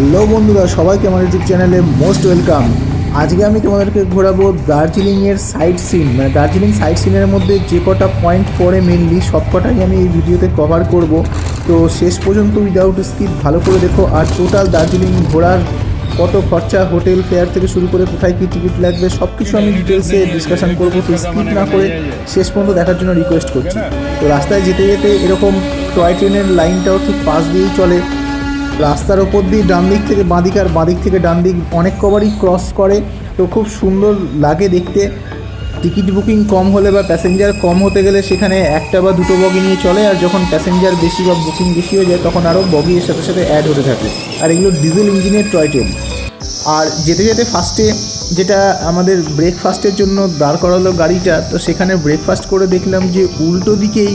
Hello বন্ধুরা, সবাইকে আমার ইউটিউব চ্যানেলে মোস্ট ওয়েলকাম। আজকে আমি তোমাদেরকে ঘোরাবো দার্জিলিংয়ের সাইট সিন। মানে দার্জিলিং সাইট সিনের মধ্যে যে কটা পয়েন্ট পড়ে মেনলি সব কটাই আমি এই ভিডিওতে কভার করব। তো শেষ পর্যন্ত উইদাউট স্কিপ ভালো করে দেখো, আর টোটাল দার্জিলিং ঘোরার কত খরচা, হোটেল ফেয়ার থেকে শুরু করে কোথায় কী টিকিট লাগবে সব কিছু আমি ডিটেলসে ডিসকাশন করব। তো স্কিপ না করে শেষ পর্যন্ত দেখার জন্য রিকোয়েস্ট করছি। তো রাস্তায় যেতে যেতে এরকম টয় ট্রেনের লাইনটাও ঠিক পাশ দিয়েই চলে। রাস্তার ওপর দিয়ে ডান দিক থেকে বাঁ দিক আর বাঁ দিক থেকে ডান দিক অনেক কবারই ক্রস করে। তো খুব সুন্দর লাগে দেখতে। টিকিট বুকিং কম হলে বা প্যাসেঞ্জার কম হতে গেলে সেখানে একটা বা দুটো বগি নিয়ে চলে আর যখন প্যাসেঞ্জার বেশি বা বুকিং বেশি হয়ে যায় তখন আরও বগি এর সাথে সাথে অ্যাড হতে থাকে। আর এগুলো ডিজেল ইঞ্জিনের টয় ট্রেন আর যেতে যেতে ফার্স্টে যেটা আমাদের ব্রেকফাস্টের জন্য দাঁড় করালো গাড়িটা, তো সেখানে ব্রেকফাস্ট করে দেখলাম যে উল্টো দিকেই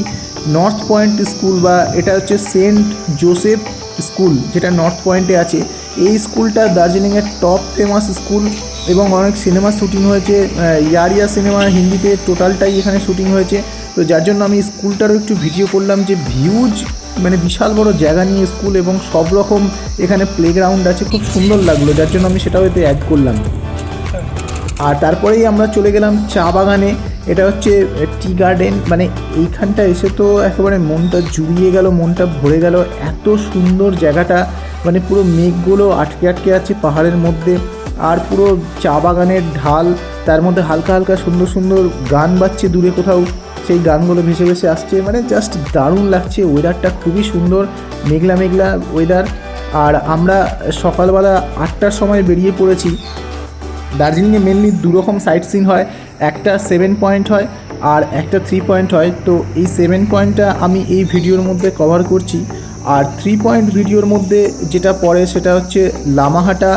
নর্থ পয়েন্ট স্কুল বা এটা হচ্ছে সেন্ট জোসেফ স্কুল যেটা নর্থ পয়েন্টে আছে, এই স্কুলটা দার্জিলিংয়ের টপ ফেমাস স্কুল এবং অনেক সিনেমা শ্যুটিং হয়েছে ইয়ারিয়া সিনেমা হিন্দিতে টোটালটাই এখানে শ্যুটিং হয়েছে। তো যার জন্য আমি স্কুলটারও একটু ভিডিও করলাম যে ভিউজ মানে বিশাল বড় জায়গা নিয়ে স্কুল এবং সব রকম এখানে প্লেগ্রাউন্ড আছে, খুব সুন্দর লাগল। যার জন্য আমি সেটাও এতে অ্যাড করলাম। আর তারপরেই আমরা চলে গেলাম চা বাগানে। এটা হচ্ছে টি গার্ডেন। মানে এইখানটা এসে তো একেবারে মনটা জুড়িয়ে গেল, মনটা ভরে গেল। এত সুন্দর জায়গাটা মানে পুরো মেঘগুলো আটকে আটকে আছে পাহাড়ের মধ্যে। আর পুরো চা বাগানের ঢাল, তার মধ্যে হালকা হালকা সুন্দর সুন্দর গান বাজছে দূরে কোথাও। সেই গানগুলো ভেসে ভেসে আসছে মানে জাস্ট দারুণ লাগছে। ওয়েদারটা খুবই সুন্দর, মেঘলা মেঘলা ওয়েদার আর আমরা সকালবেলা আটটার সময় বেরিয়ে পড়েছি। দার্জিলিংয়ে মেনলি দুরকম সাইট সিন হয়। একটা সেভেন পয়েন্ট হয় আর একটা থ্রি পয়েন্ট হয়। তো এই সেভেন পয়েন্টটা আমি এই ভিডিওর মধ্যে কভার করছি। আর থ্রি পয়েন্ট ভিডিওর মধ্যে যেটা পড়ে সেটা হচ্ছে লামাহাটা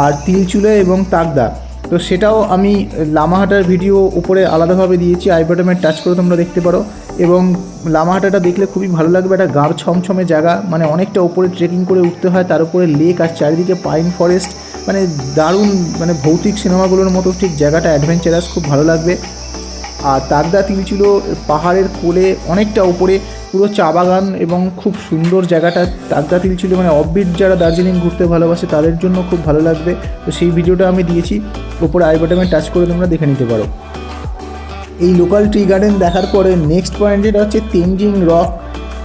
আর তিলচুলে এবং তাকদা। তো সেটাও আমি লামাহাটার ভিডিও উপরে আলাদাভাবে দিয়েছি। আই টাচ করে তোমরা দেখতে পারো। এবং লামাহাটাটা দেখলে খুবই ভালো লাগবে। একটা গাঢ় ছমছমে জায়গা মানে অনেকটা ওপরে ট্রেকিং করে উঠতে হয়, তার উপরে লেক আর চারিদিকে পাইন ফরেস্ট মানে দারুণ মানে ভৌতিক সিনেমাগুলোর মতো ঠিক জায়গাটা অ্যাডভেঞ্চারাস খুব ভালো লাগবে। আর তাগদা ছিল পাহাড়ের কোলে, অনেকটা উপরে পুরো চা বাগান এবং খুব সুন্দর জায়গাটা। তাগদা তিল ছিল মানে অফবিট যারা দার্জিলিং ঘুরতে ভালোবাসে, তাদের জন্য খুব ভালো লাগবে। তো সেই ভিডিওটা আমি দিয়েছি ওপরে আই বাটমে টাচ করে তোমরা দেখে নিতে পারো। এই লোকাল ট্রি গার্ডেন দেখার পরে নেক্সট পয়েন্ট যেটা হচ্ছে তেনজিং রক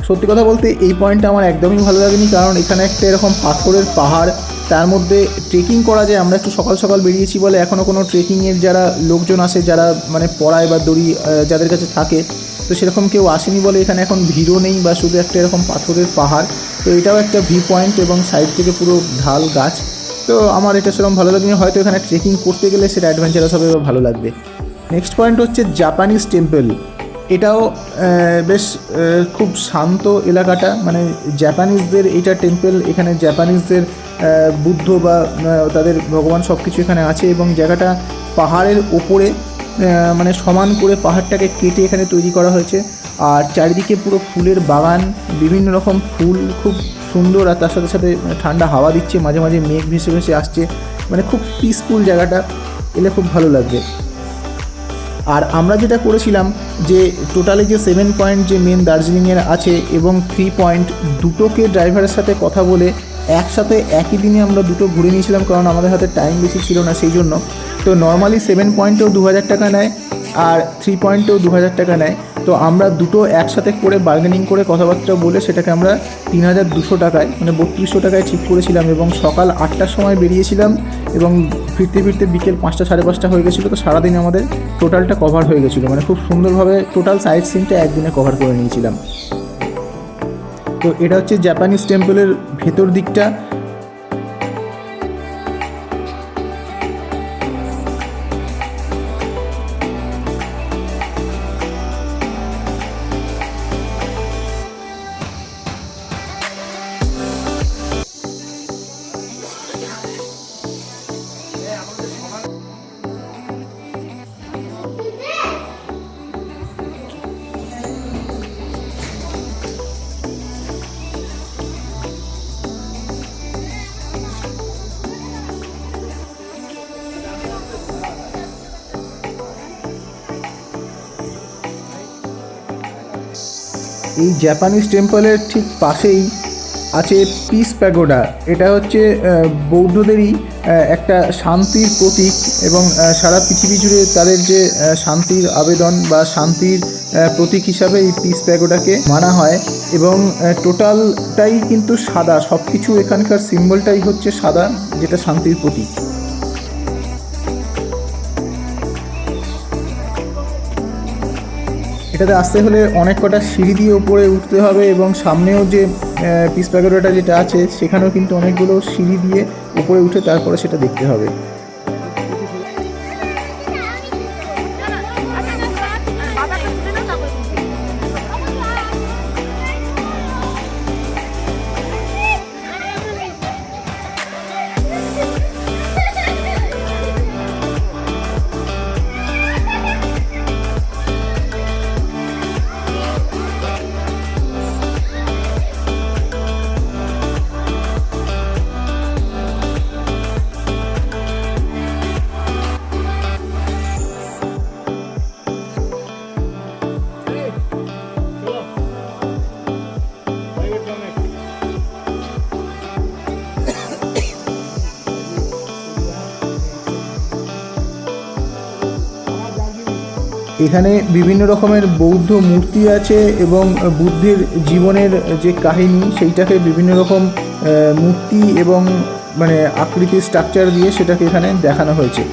সত্যি কথা বলতে এই পয়েন্টটা আমার একদমই ভালো লাগেনি, কারণ এখানে একটা এরকম পাথরের পাহাড়, তার মধ্যে ট্রেকিং করা যায়, আমরা একটু সকাল সকাল বেরিয়েছি বলে এখনও কোনো ট্রেকিংয়ের যারা লোকজন আসে, যারা মানে পড়ায় বা দড়ি যাদের কাছে থাকে, তো সেরকম কেউ আসেনি বলে এখানে এখন ভিড়ও নেই বা শুধু একটা এরকম পাথরের পাহাড়। তো এটাও একটা ভি পয়েন্ট এবং সাইড থেকে পুরো ঢাল গাছ। তো আমার এটা সেরকম ভালো লাগেনি, হয়তো এখানে ট্রেকিং করতে গেলে সেটা অ্যাডভেঞ্চারাস হবে বা ভালো লাগবে। নেক্সট পয়েন্ট হচ্ছে জাপানিজ টেম্পল এটাও বেশ খুব শান্ত এলাকাটা। মানে জাপানিজদের এটা টেম্পল এখানে জাপানিজদের বুদ্ধ বা তাদের ভগবান সব কিছু এখানে আছে এবং জায়গাটা পাহাড়ের ওপরে মানে সমান করে পাহাড়টাকে কেটে এখানে তৈরি করা হয়েছে। আর চারিদিকে পুরো ফুলের বাগান, বিভিন্ন রকম ফুল, খুব সুন্দর আর তার সাথে সাথে ঠান্ডা হাওয়া দিচ্ছে, মাঝে মাঝে মেঘ ভেসে ভেসে আসছে। মানে খুব পিসফুল জায়গাটা, এলে খুব ভালো লাগবে। আর আমরা যেটা করেছিলাম যে টোটালি যে সেভেন পয়েন্ট যে মেন দার্জিলিংয়ের আছে এবং থ্রি পয়েন্ট দুটোকে ড্রাইভারের সাথে কথা বলে একসাথে একই দিনে আমরা দুটো ঘুরে নিয়েছিলাম কারণ আমাদের হাতে টাইম বেশি ছিল না সেই জন্য। তো নর্মালি সেভেন পয়েন্টেও দু হাজার টাকা নেয় আর থ্রি পয়েন্টেও দু হাজার টাকা নেয়। তো আমরা দুটো একসাথে করে বার্গেনিং করে কথাবার্তা বলে সেটাকে আমরা তিন হাজার দুশো টাকায় মানে বত্রিশশো টাকায় ঠিক করেছিলাম এবং সকাল আটটার সময় বেরিয়েছিলাম এবং ফিরতে ফিরতে বিকেল পাঁচটা সাড়ে পাঁচটা হয়ে গেছিল, তো সারাদিন আমাদের টোটালটা কভার হয়ে গেছিল। মানে খুব সুন্দরভাবে টোটাল সাইড সিনটা একদিনে কভার করে নিয়েছিলাম। তো এটা হচ্ছে জাপানিজ টেম্পলের ভেতর দিকটা। এই জাপানিজ টেম্পলের ঠিক পাশেই আছে পিস প্যাগোডা এটা হচ্ছে বৌদ্ধদেরই একটা শান্তির প্রতীক এবং সারা পৃথিবী জুড়ে তাদের যে শান্তির আবেদন বা শান্তির প্রতীক হিসাবে এই পিস প্যাগোডাকে মানা হয় এবং টোটালটাই কিন্তু সাদা। সব কিছু এখানকার সিম্বলটাই হচ্ছে সাদা, যেটা শান্তির প্রতীক। এটাতে আসতে হলে অনেক কটা সিঁড়ি দিয়ে উপরে উঠতে হবে এবং সামনেও যে পিস প্যাকেটটা যেটা আছে, সেখানেও কিন্তু অনেকগুলো সিঁড়ি দিয়ে উপরে উঠে তারপরে সেটা দেখতে হবে। এখানে বিভিন্ন রকমের বৌদ্ধ মূর্তি আছে এবং বুদ্ধের জীবনের যে কাহিনী, সেইটাকে বিভিন্ন রকম মূর্তি এবং মানে আকৃতির স্ট্রাকচার দিয়ে সেটাকে এখানে দেখানো হয়েছে।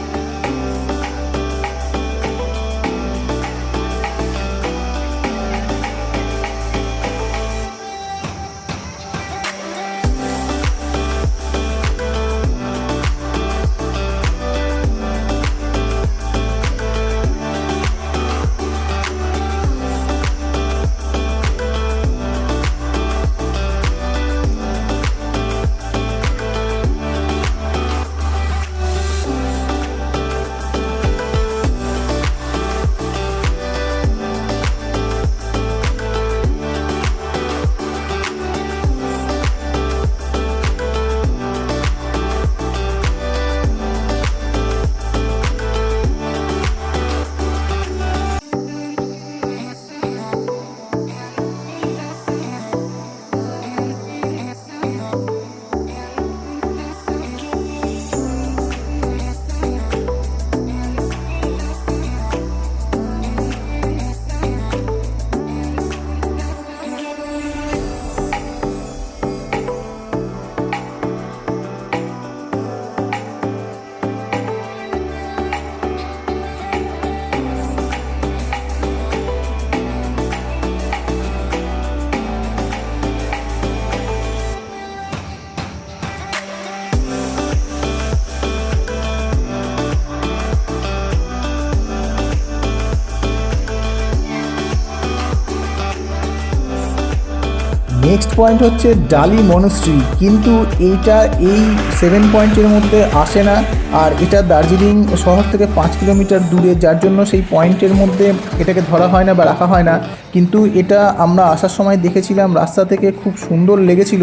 পয়েন্ট হচ্ছে ডালি মনস্ট্রি কিন্তু এইটা এই সেভেন পয়েন্টের মধ্যে আসে না। আর এটা দার্জিলিং শহর থেকে পাঁচ কিলোমিটার দূরে, যার জন্য সেই পয়েন্টের মধ্যে এটাকে ধরা হয় না বা রাখা হয় না। কিন্তু এটা আমরা আসার সময় দেখেছিলাম, রাস্তা থেকে খুব সুন্দর লেগেছিল।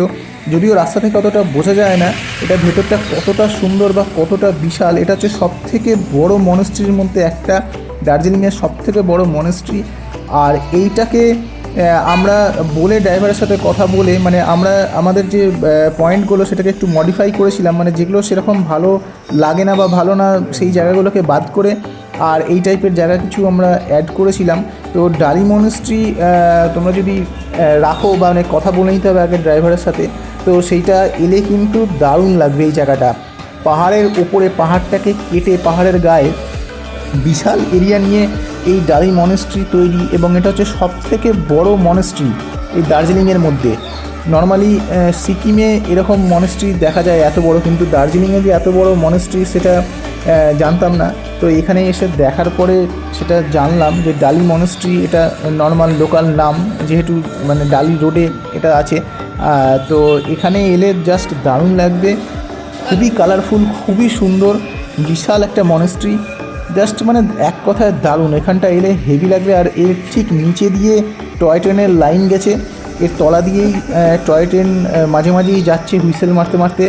যদিও রাস্তা থেকে অতটা বোঝা যায় না, এটা ভেতরটা কতটা সুন্দর বা কতটা বিশাল, এটা হচ্ছে সব থেকে বড় মনস্ট্রির মধ্যে একটা। দার্জিলিংয়ের সব থেকে বড় মনস্ট্রি আর এইটাকে আমরা বলে ড্রাইভারের সাথে কথা বলে মানে আমরা, আমাদের যে পয়েন্টগুলো সেটাকে একটু মডিফাই করেছিলাম মানে যেগুলো সেরকম ভালো লাগে না বা ভালো না সেই জায়গাগুলোকে বাদ করে, আর এই টাইপের জায়গা কিছু আমরা অ্যাড করেছিলাম। তো ডালি মনস্ট্রি তোমরা যদি রাখো বা মানে কথা বলে নিতে হবে আগে ড্রাইভারের সাথে, তো সেইটা এলে কিন্তু দারুণ লাগবে এই জায়গাটা। পাহাড়ের ওপরে পাহাড়টাকে কেটে পাহাড়ের গায়ে বিশাল এরিয়া নিয়ে এই ডালি মনেস্ট্রি তৈরি এবং এটা হচ্ছে সব থেকে বড় মনেস্ট্রি এই দার্জিলিংয়ের মধ্যে। নর্মালি সিকিমে এরকম মনেস্ট্রি দেখা যায় এত বড়, কিন্তু দার্জিলিংয়ে যে এত বড় মনেস্ট্রি সেটা জানতাম না। তো এখানে এসে দেখার পরে সেটা জানলাম যে ডালি মনেস্ট্রি এটা নর্মাল লোকাল নাম, যেহেতু মানে ডালি রোডে এটা আছে। তো এখানে এলে জাস্ট দারুণ লাগবে। খুবই কালারফুল খুবই সুন্দর, বিশাল একটা মনেস্ট্রি জাস্ট মানে এক কথায় দারুণ। এখানটা এলে হেভি লাগবে আর এর ঠিক নিচে দিয়ে টয় ট্রেনের লাইন গেছে। এর তলা দিয়েই টয় ট্রেন মাঝে মাঝেই যাচ্ছে হুইসেল মারতে মারতে।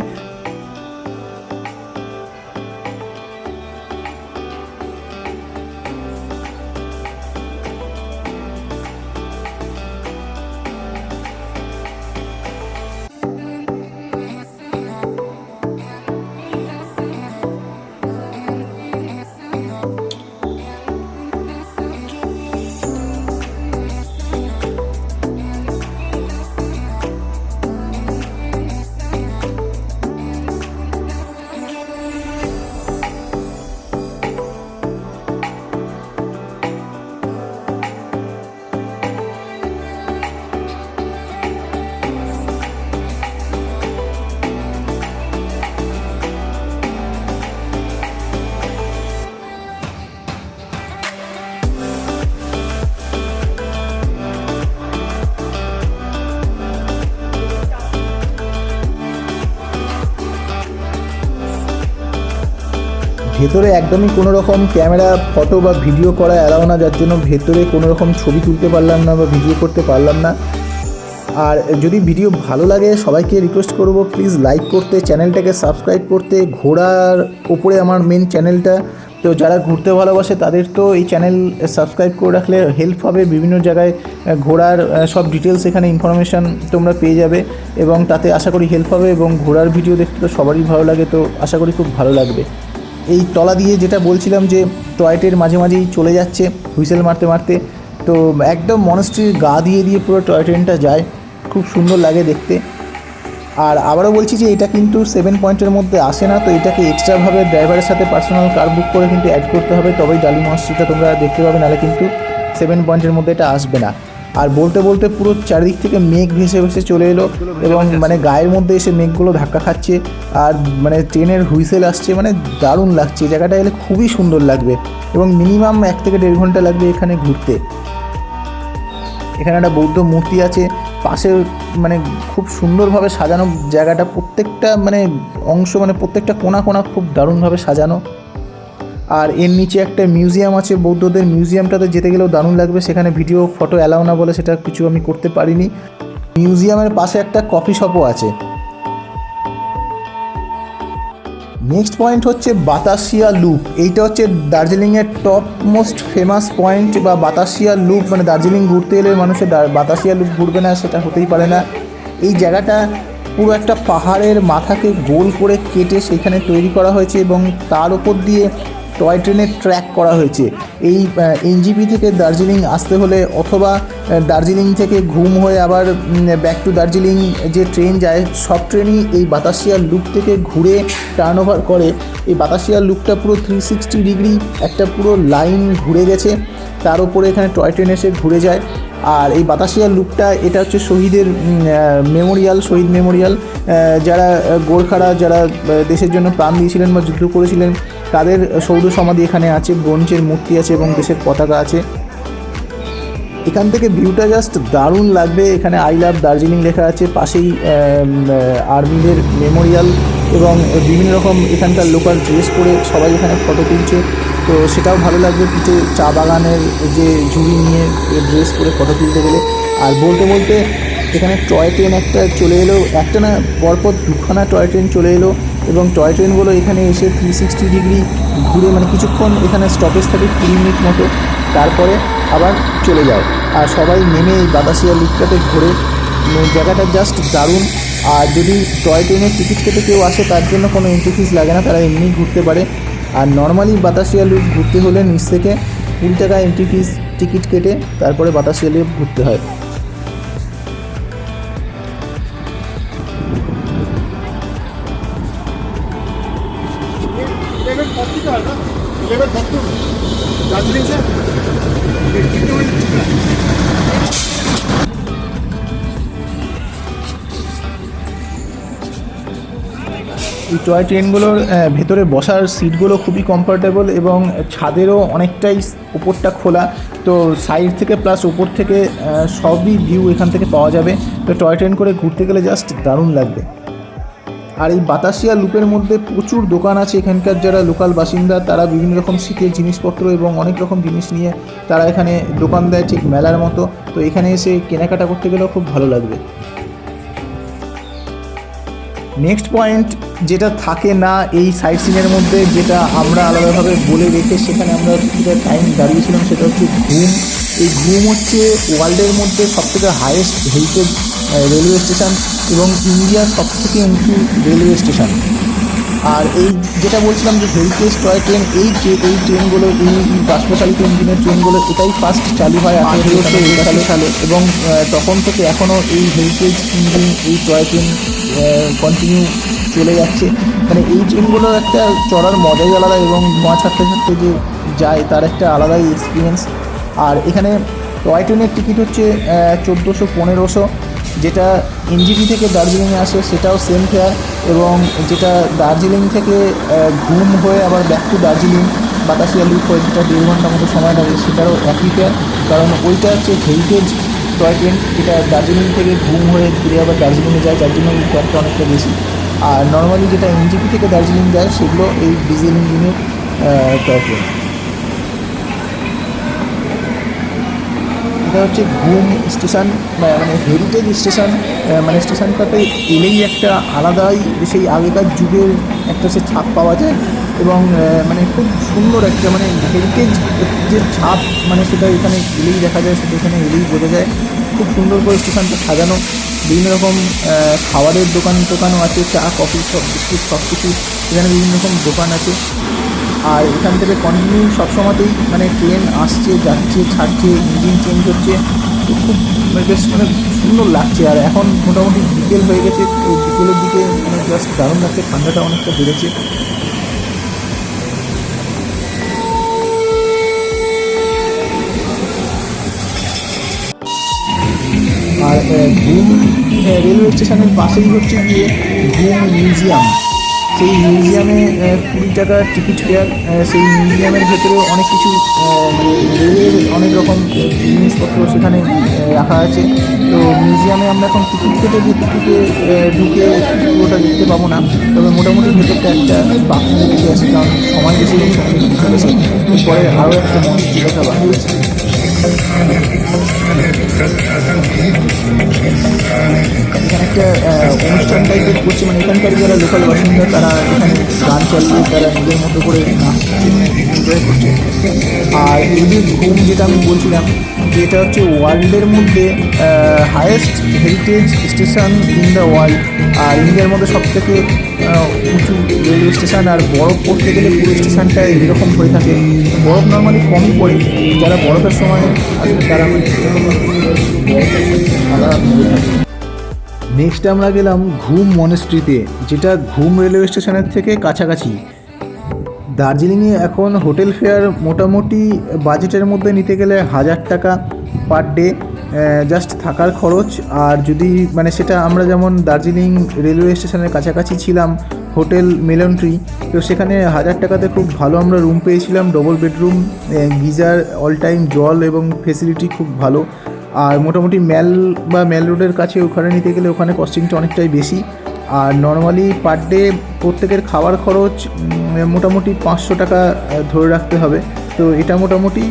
ভেতরে একদমই কোনো রকম ক্যামেরা, ফটো বা ভিডিও করা অ্যালাউ না, যার জন্য ভেতরে কোনো রকম ছবি তুলতে পারলাম না বা ভিডিও করতে পারলাম না। আর যদি ভিডিও ভালো লাগে, সবাইকে রিকোয়েস্ট করব প্লিজ লাইক করতে চ্যানেলটাকে সাবস্ক্রাইব করতে। ঘোড়ার ওপরে আমার মেন চ্যানেলটা তো যারা ঘুরতে ভালোবাসে, তাদের তো এই চ্যানেল সাবস্ক্রাইব করে রাখলে হেল্প হবে। বিভিন্ন জায়গায় ঘোড়ার সব ডিটেলস এখানে ইনফরমেশান তোমরা পেয়ে যাবে। এবং তাতে আশা করি হেল্প হবে এবং ঘোড়ার ভিডিও দেখতে তো সবারই ভালো লাগে, তো আশা করি খুব ভালো লাগবে। এই তলা দিয়ে যেটা বলছিলাম যে টয়টের মাঝে মাঝেই চলে যাচ্ছে হুইসেল মারতে মারতে, তো একদম মনস্ট্রির গা দিয়ে দিয়ে পুরো টয় ট্রেনটা যায়। খুব সুন্দর লাগে দেখতে। আর আবারও বলছি যে এটা কিন্তু সেভেন পয়েন্টের মধ্যে আসে না, তো এটাকে এক্সট্রাভাবে ড্রাইভারের সাথে পার্সোনাল কার বুক করে কিন্তু অ্যাড করতে হবে। তবেই ডালি মনস্ট্রিটা তোমরা দেখতে পাবে, নাহলে কিন্তু সেভেন পয়েন্টের মধ্যে এটা আসবে না। আর বলতে বলতে পুরো চারিদিক থেকে মেঘ ভেসে ভেসে চলে এলো এবং মানে গায়ের মধ্যে এসে মেঘগুলো ধাক্কা খাচ্ছে আর মানে ট্রেনের হুইসেল আসছে মানে দারুণ লাগছে। জায়গাটা এলে খুবই সুন্দর লাগবে এবং মিনিমাম এক থেকে দেড় ঘণ্টা লাগবে এখানে ঘুরতে। এখানে একটা বৌদ্ধ মূর্তি আছে পাশে মানে খুব সুন্দরভাবে সাজানো জায়গাটা, প্রত্যেকটা মানে অংশ মানে প্রত্যেকটা কোনা কোনা খুব দারুণভাবে সাজানো। আর এর নিচে একটা মিউজিয়াম আছে, বৌদ্ধদের মিউজিয়ামটাতে যেতে গেলেও দারুণ লাগবে। সেখানে ভিডিও ফটো অ্যালাউ না বলে সেটা কিছু আমি করতে পারিনি। মিউজিয়ামের পাশে একটা কফি শপও আছে। নেক্সট পয়েন্ট হচ্ছে বাতাসিয়া লুপ এইটা হচ্ছে দার্জিলিংয়ের টপ মোস্ট ফেমাস পয়েন্ট বা বাতাসিয়া লুপ মানে দার্জিলিং ঘুরতে এলে মানুষের বাতাসিয়া লুপ ঘুরবে না, সেটা হতেই পারে না। এই জায়গাটা পুরো একটা পাহাড়ের মাথাকে গোল করে কেটে সেখানে তৈরি করা হয়েছে এবং তার উপর দিয়ে টয় ট্রেনের ট্র্যাক করা হয়েছে। এই এনজিপি থেকে দার্জিলিং আসতে হলে অথবা দার্জিলিং থেকে ঘুম হয়ে আবার ব্যাক টু দার্জিলিং যে ট্রেন যায়, সব ট্রেনই এই বাতাসিয়া লুপ থেকে ঘুরে টার্ন ওভার করে। এই বাতাসিয়া লুপটা পুরো থ্রি সিক্সটি ডিগ্রি একটা পুরো লাইন ঘুরে গেছে। তার উপরে এখানে টয় ট্রেন এসে ঘুরে যায়। আর এই বাতাসিয়া লুপটা এটা হচ্ছে শহীদের মেমোরিয়াল শহীদ মেমোরিয়াল যারা গোর্খারা যারা দেশের জন্য প্রাণ দিয়েছিলেন বা যুদ্ধ করেছিলেন তাদের সৌধ সমাধি এখানে আছে, ব্রোঞ্জের মূর্তি আছে এবং দেশের পতাকা আছে। এখান থেকে ভিউটা জাস্ট দারুণ লাগবে। এখানে আই লাভ দার্জিলিং লেখা আছে, পাশেই আর্মিদের মেমোরিয়াল এবং বিভিন্ন রকম এখানকার লোকাল ড্রেস পরে সবাই এখানে ফটো তুলছে। তো সেটাও ভালো লাগবে পিঠে চা বাগানের যে ঝুড়ি নিয়ে ড্রেস পরে ফটো তুলতে গেলে। আর বলতে বলতে এখানে টয় ট্রেন একটা চলে এলো। একটা না পরপর দুখানা টয় ট্রেন চলে এলো। এবং টয় ট্রেনগুলো এখানে এসে থ্রি সিক্সটি ডিগ্রি ঘুরে মানে কিছুক্ষণ এখানে স্টপেজ থাকে কুড়ি মিনিট মতো, তারপরে আবার চলে যায় আর সবাই নেমে এই বাতাসিয়া লুকটাতে ঘোরে। জায়গাটা জাস্ট দারুণ। আর যদি টয় ট্রেনের টিকিট কেটে কেউ আসে, তার জন্য কোনো এন্ট্রি ফিস লাগে না, তারা এমনি ঘুরতে পারে। আর নর্মালি বাতাসিয়া লুপ ঘুরতে হলে নিচ থেকে কুড়ি টাকা এন্ট্রি ফিস টিকিট কেটে তারপরে বাতাসিয়া লুপ ঘুরতে হয়। এই টয় ট্রেনগুলোর ভেতরে বসার সিটগুলো খুবই কমফোর্টেবল এবং ছাদেরও অনেকটাই উপরটা খোলা। তো সাইড থেকে প্লাস উপর থেকে সবই ভিউ এখান থেকে পাওয়া যাবে। তো টয় ট্রেন করে ঘুরতে গেলে জাস্ট দারুণ লাগবে। আর এই বাতাসিয়া লুপের মধ্যে প্রচুর দোকান আছে। এখানকার যারা লোকাল বাসিন্দা, তারা বিভিন্ন রকম শীতের জিনিসপত্র এবং অনেক রকম জিনিস নিয়ে তারা এখানে দোকান দেয় ঠিক মেলার মতো। তো এখানে এসে কেনাকাটা করতে গেলেও খুব ভালো লাগবে। নেক্সট পয়েন্ট যেটা থাকে না এই সাইট সিনের মধ্যে, যেটা আমরা আলাদাভাবে বলে রেখে সেখানে আমরা কিছুটা টাইম দাঁড়িয়েছিলাম, সেটা হচ্ছে ঘুম। এই ঘুম হচ্ছে ওয়ার্ল্ডের মধ্যে সবথেকে হায়েস্ট হেরিটেজ রেলওয়ে স্টেশন এবং ইন্ডিয়ার সবথেকে উঁচু রেলওয়ে স্টেশন আর এই যেটা বলছিলাম যে হেরিটেজ টয় ট্রেন এই যে এই ট্রেনগুলো এই বাষ্পচালিত ইঞ্জিনের ট্রেনগুলো এটাই ফার্স্ট চালু হয় আঠেরোশো একাশি সালে। এবং তখন থেকে এখনও এই হেরিটেজ ইঞ্জিন এই টয় ট্রেন কন্টিনিউ চলে যাচ্ছে। মানে এই ট্রেনগুলোর একটা চড়ার মজাই আলাদা এবং ধোঁয়া ছাড়তে ছাড়তে যে যায় তার একটা আলাদাই এক্সপিরিয়েন্স আর এখানে টয় ট্রেনের টিকিট হচ্ছে চোদ্দোশো পনেরোশো। যেটা এনজিপি থেকে দার্জিলিংয়ে আসে, সেটাও সেম ফেয়ার এবং যেটা দার্জিলিং থেকে ঘুম হয়ে আবার back to Darjeeling, Batasia loop হয়ে যেটা দেড় ঘণ্টার মতো সময় লাগে, সেটারও একই ফেয়ার কারণ ওইটা হচ্ছে হেরিটেজ টয় ট্রেন যেটা দার্জিলিং থেকে ঘুম হয়ে ঘুরে আবার দার্জিলিংয়ে যায়, যার জন্য এই ফেয়ারটা অনেকটা বেশি। আর নর্মালি যেটা এনজিপি থেকে দার্জিলিং যায়, সেগুলো এই ডিজেল ইঞ্জিনের টয় ট্রেন এটা হচ্ছে ঘুম স্টেশন মানে হেরিটেজ স্টেশন মানে স্টেশনটাতে এলেই একটা আলাদাই সেই আগেকার যুগের একটা সে ছাপ পাওয়া যায় এবং মানে খুব সুন্দর একটা মানে হেরিটেজ যে ছাপ মানে সেটা এখানে এলেই দেখা যায়, সেটা এখানে এলেই বোঝা যায়। খুব সুন্দর করে স্টেশনটা সাজানো। বিভিন্ন রকম খাবারের দোকান টোকানও আছে, চা, কফি, সব বিস্কুট সব কিছু এখানে বিভিন্ন রকম দোকান আছে। আর এখান থেকে কন্টিনিউ সবসময়তেই মানে ট্রেন আসছে, যাচ্ছে, ছাড়ছে ইঞ্জিন চেঞ্জ হচ্ছে। তো খুব মানে বেশ মানে সুন্দর লাগছে। আর এখন মোটামুটি বিকেল হয়ে গেছে, তো বিকেলের দিকে মানে জাস্ট দারুণ লাগছে, ঠান্ডাটা অনেকটা বেড়েছে। আর ঘুম রেলওয়ে স্টেশনের পাশেই হচ্ছে গিয়ে ঘুম মিউজিয়াম সেই মিউজিয়ামে কুড়ি টাকা টিকিট ফেয়ার সেই মিউজিয়ামের ভেতরে অনেক কিছু মানে অনেক রকম জিনিসপত্র সেখানে রাখা আছে। তো মিউজিয়ামে আমরা এখন টিকিট কেটে যে টিকিটে ঢুকে পুরোটা দেখতে পাবো না। তবে মোটামুটি ভেতরটা একটা বাকি রেখে আছে, কারণ সময় বেশি এরপরে আরও একটা মন্দির দেখা বাকি আছে এখানে একটা অনুষ্ঠান টাইপের করছে মানে এখানকার যারা লোকাল বাসিন্দা, তারা এখানে গান চালিয়ে তারা নিজের মতো করে এনজয় করছে আর যে ঘুম, যেটা আমি বলছিলাম, যে এটা হচ্ছে ওয়ার্ল্ডের মধ্যে highest heritage station in the world আর ইন্ডিয়ার মধ্যে সব থেকে উঁচু রেলওয়ে স্টেশন আর বরফ পড়তে গেলে পুরো স্টেশনটা এরকম হয়ে থাকে। বরফ নর্মালি কমই পড়ে। যারা বরফের সময় আসবে তারা থাকে। নেক্সট আমরা গেলাম ঘুম মনেস্ট্রিতে যেটা ঘুম রেলওয়ে স্টেশনের থেকে কাছাকাছি। দার্জিলিংয়ে এখন হোটেল ফেয়ার মোটামুটি বাজেটের মধ্যে নিতে গেলে হাজার টাকা পার ডে জাস্ট থাকার খরচ। আর যদি মানে সেটা আমরা যেমন দার্জিলিং রেলওয়ে স্টেশনের কাছাকাছি ছিলাম হোটেল মেলন ট্রি তো সেখানে হাজার টাকাতে খুব ভালো আমরা রুম পেয়েছিলাম। Double bedroom geyser all time জল এবং ফেসিলিটি খুব ভালো। আর মোটামুটি ম্যাল বা ম্যাল রোডের কাছে ওখানে নিতে গেলে ওখানে কস্টিংটা অনেকটাই বেশি। আর নর্মালি পার ডে প্রত্যেকের খাওয়ার খরচ মোটামুটি পাঁচশো টাকা ধরে রাখতে হবে। তো এটা মোটামুটি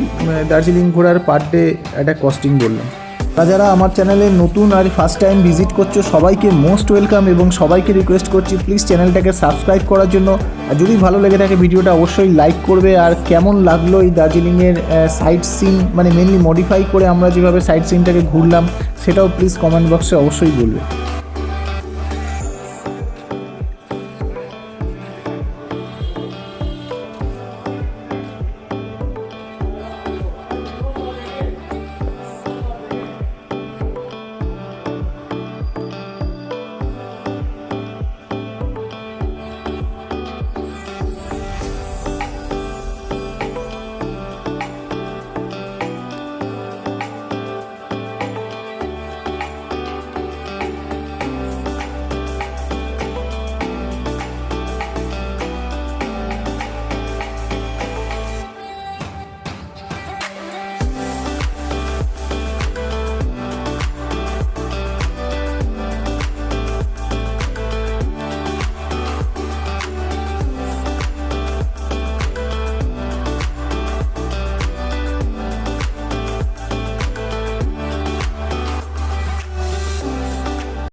দার্জিলিং ঘোরার পার ডে একটা কস্টিং বললাম। তাছাড়া আমার চ্যানেলে নতুন আর ফার্স্ট টাইম ভিজিট করছ, সবাইকে মোস্ট ওয়েলকাম এবং সবাইকে রিকোয়েস্ট করছি প্লিজ চ্যানেলটাকে সাবস্ক্রাইব করার জন্য। আর যদি ভালো লেগে থাকে ভিডিওটা, অবশ্যই লাইক করবে। আর কেমন লাগল এই দার্জিলিংয়ের সাইট সিন মানে মেনলি মডিফাই করে আমরা যেভাবে সাইট সিনটাকে ঘুরলাম, সেটাও প্লিজ কমেন্ট বক্সে অবশ্যই বলবে।